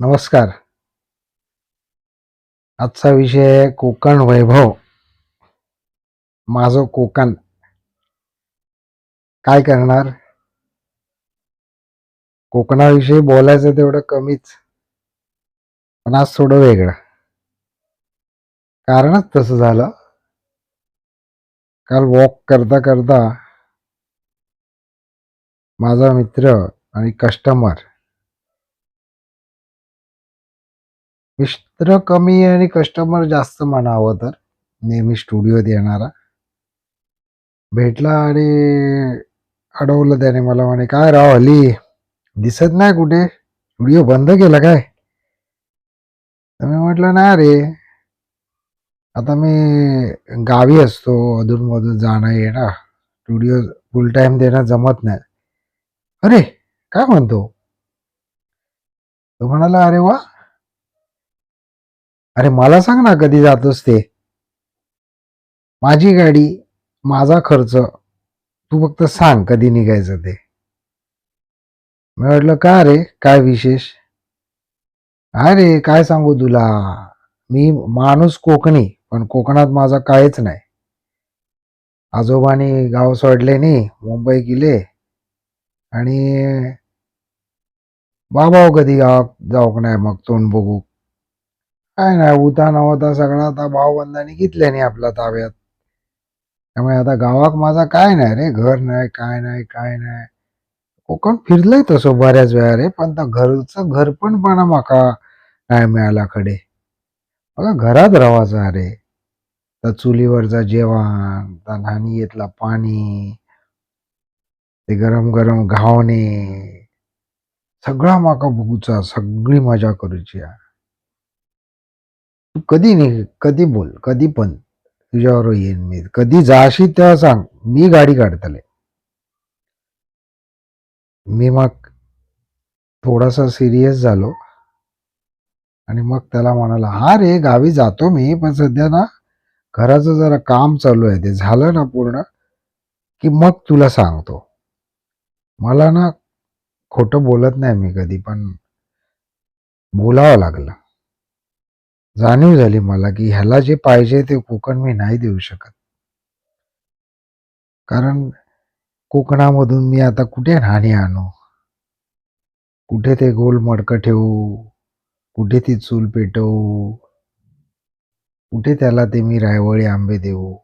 नमस्कार. आजचा विषय आहे कोकण वैभव. माझं कोकण. काय करणार? कोकणाविषयी बोलायचं तेवढं कमीच. पण आज थोडं वेगळं. कारणच तसं झालं. काल वॉक करता करता माझा मित्र आणि कस्टमर मिस्त्र कमी आणि कस्टमर जास्त म्हणावं तर? नेहमी स्टुडिओत येणारा. भेटला आणि अडवलं त्याने मला म्हणे काय राव हली दिसत नाही कुठे? स्टुडिओ बंद केला काय? तर मी म्हटलं नाही रे. आता मी गावी असतो अधूनमधून जाणं येणं. स्टुडिओ फुल टाइम देणं जमत नाही. अरे काय म्हणतो? तो म्हणाला अरे वा अरे मला सांग ना कधी जातोस ते? माझी गाडी माझा खर्च तू फक्त सांग कधी निघायचं ते. मी म्हटलं का रे? काय विशेष? अरे काय सांगू तुला? मी माणूस कोकणी पण कोकणात माझा काहीच नाही. आजोबानी गाव सोडले नाही मुंबई गेले. आणि बाबा हो कधी गावात जाऊक नाही मग तोंड बघू. काय नाही उता नव्हता सगळा आता भावबंधाने घेतले नाही आपल्या ताब्यात. त्यामुळे आता गावात माझा काय नाही रे घर नाही काय नाही काय नाही. कोकण फिरलंय तसं बऱ्याच वेळा रे पण त्या घरचं घर पण पण माका नाही मिळाला कडे बघा घरात राहायचं अरे त्या चुलीवरचा जेवण त्या येतला पाणी ते गरम गरम घावणे. सगळा माका बघूचा सगळी मजा करूची आहे. तू कधी नाही कधी बोल कधी पण. तुझ्यावर येईन मी. कधी जाशी तेव्हा सांग. मी गाडी काढतले. मी मग थोडासा सिरियस झालो. आणि मग त्याला म्हणाला हा रे गावी जातो मी पण सध्या ना घराचं जरा काम चालू आहे. ते झालं ना पूर्ण की मग तुला सांगतो. मला ना खोटं बोलत नाही मी कधी पण बोलावं लागलं. जाणीव झाली मला की ह्याला जे पाहिजे ते कोकण मी नाही देऊ शकत. कारण कोकणामधून मी आता कुठे राहणी आणू? कुठे ते गोल मडकं ठेवू? कुठे ती चूल पेटवू? कुठे त्याला ते मी रायवळी आंबे देऊ?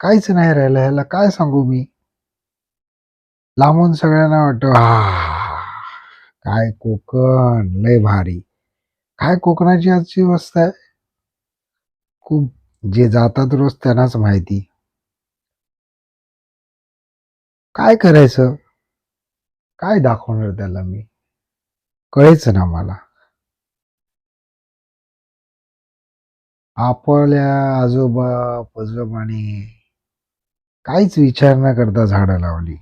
काहीच नाही राहिलं ह्याला काय सांगू मी? लांबून सगळ्यांना वाटतं हा काय कोकण लय भारी. काय कोकणाची आजची अवस्था आहे? खूप जे जातात रोज त्यांनाच माहिती. काय करायचं? काय दाखवणार त्याला मी? कळेच ना मला. आपल्या आजोबा पजोबाने काहीच विचार न करता झाडं लावली.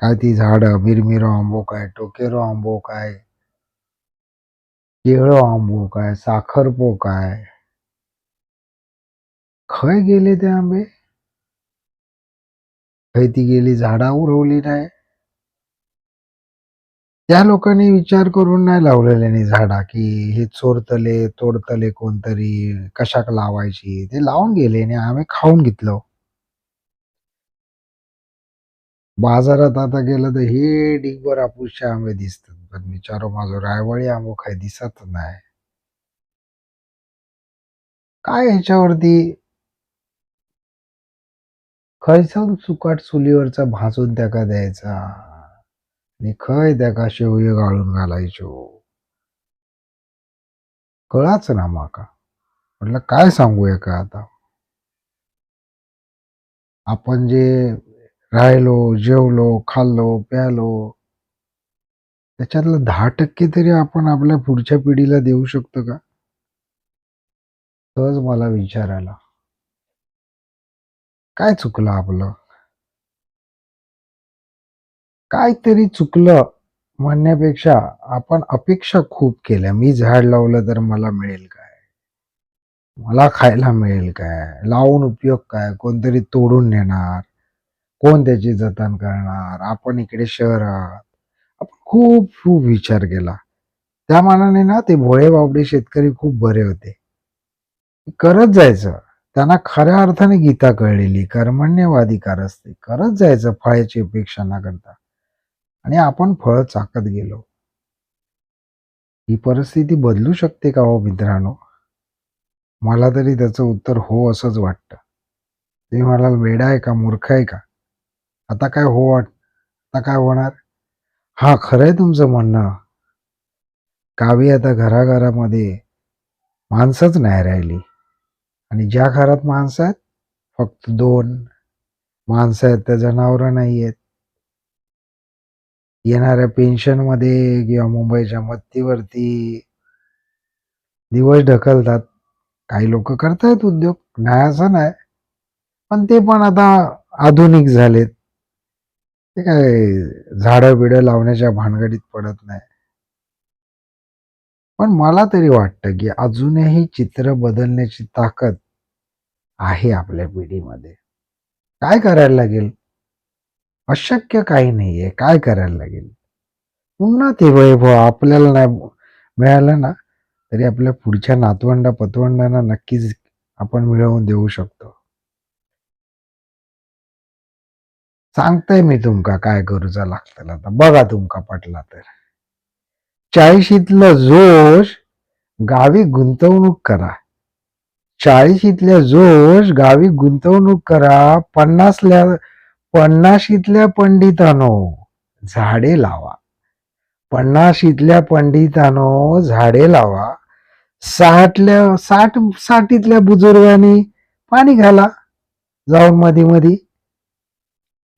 काय ती झाडं मिरमिरो आंबो काय टोकेरो आंबो काय? केळं आंबो काय साखरपो काय खय गेले ते आंबे? खय ती गेली झाडा उरवली नाही? त्या लोकांनी विचार करून नाही लावलेले नाही झाडा की हे चोरतले तोडतले कोणतरी कशाक लावायची? ते लावून गेले आणि आम्ही खाऊन घेतलं. बाजारात आता गेलं तर हे डिगभर आपूसचे आंबे दिसतात. पण विचारो माझं रायवळी आंबो काही दिसत नाही. काय ह्याच्यावरती? खयचं सुकाट चुलीवरचा भाजून त्याका द्यायचा आणि खय त्याका शेवय गाळून घालायचो? कळाच ना माका. म्हटलं काय सांगूया का आता? आपण जे राहिलो जेवलो खाल्लो प्यालो त्याच्यातलं दहा टक्के तरी आपण आपल्या पुढच्या पिढीला देऊ शकतो का? सहज मला विचारायला. काय चुकलं आपलं? काहीतरी चुकलं म्हणण्यापेक्षा आपण अपेक्षा खूप केल्या. मी झाड लावलं तर मला मिळेल काय? मला खायला मिळेल काय? लावून उपयोग काय? कोणतरी तोडून नेणार? कोण त्याची जतन करणार? आपण इकडे शहरात आपण खूप खूप विचार केला. त्या मानाने ना ते भोळे बाबडे शेतकरी खूप बरे होते. करत जायचं. त्यांना खऱ्या अर्थाने गीता कळलेली कर्मण्यवाधिकार असते. करत जायचं फळाची अपेक्षा न करता. आणि आपण फळ चाकत गेलो. ही परिस्थिती बदलू शकते का हो मित्रांनो? मला तरी त्याचं उत्तर हो असंच वाटतं. तुम्ही मला वेडा आहे का? मूर्ख आहे का? आता काय हो वाट आता काय होणार? हा खरं आहे तुमचं म्हणणं. कावी आता घराघरामध्ये माणसंच नाही राहिली. आणि ज्या घरात माणसं आहेत फक्त दोन माणसं आहेत त्या जनावरं नाही आहेत. येणाऱ्या पेन्शनमध्ये किंवा मुंबईच्या मत्तीवरती दिवस ढकलतात. काही लोक करतायत उद्योग नाही असं नाही. पण ते पण आता आधुनिक झालेत. ते काय झाडं बिडं लावण्याच्या भानगडीत पडत नाही. पण मला तरी वाटतं की अजूनही चित्र बदलण्याची ताकद आहे आपल्या पिढीमध्ये. काय करायला लागेल? अशक्य काही नाहीये. काय करायला लागेल? पुन्हा ते वैभव आपल्याला नाही मिळालं ना तरी आपल्या पुढच्या नातवंडा पतवंडांना नक्कीच आपण मिळवून देऊ शकतो. सांगतय मी तुमका काय करूचा लागतं आता. बघा तुमका पटला तर. चाळीशीतलं जोश गावी गुंतवणूक करा. चाळीशीतल्या जोश गावी गुंतवणूक करा. पन्नासल्या पन्नाशीतल्या पंडितानो झाडे लावा. पन्नाशीतल्या पंडितानो झाडे लावा. साठल्या साठ साठीतल्या बुजुर्गांनी पाणी घाला. जाऊन मधी मधी.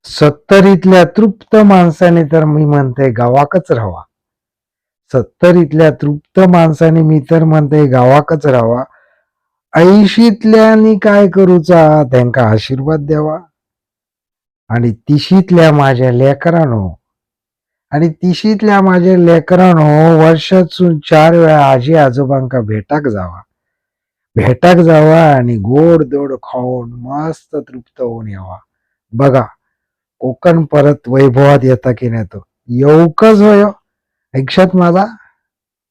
सत्तरीतल्या तृप्त माणसाने तर मी म्हणते गावाकच राहावा. सत्तरीतल्या तृप्त माणसाने मी तर म्हणते गावाकच राहावा. ऐंशीतल्यानी काय करूचा त्यांका आशीर्वाद द्यावा. आणि तिशीतल्या माझ्या लेकरांनो आणि तिशीतल्या माझ्या लेकरांनो वर्षातून चार वेळा आजी आजोबांका भेटाक जावा. भेटाक जावा आणि गोड दोड खाऊन मस्त तृप्त होऊन यावा. बघा कोकण परत वैभवात येता की नाही तो? येऊकच होय हो. ऐक्षात माझा?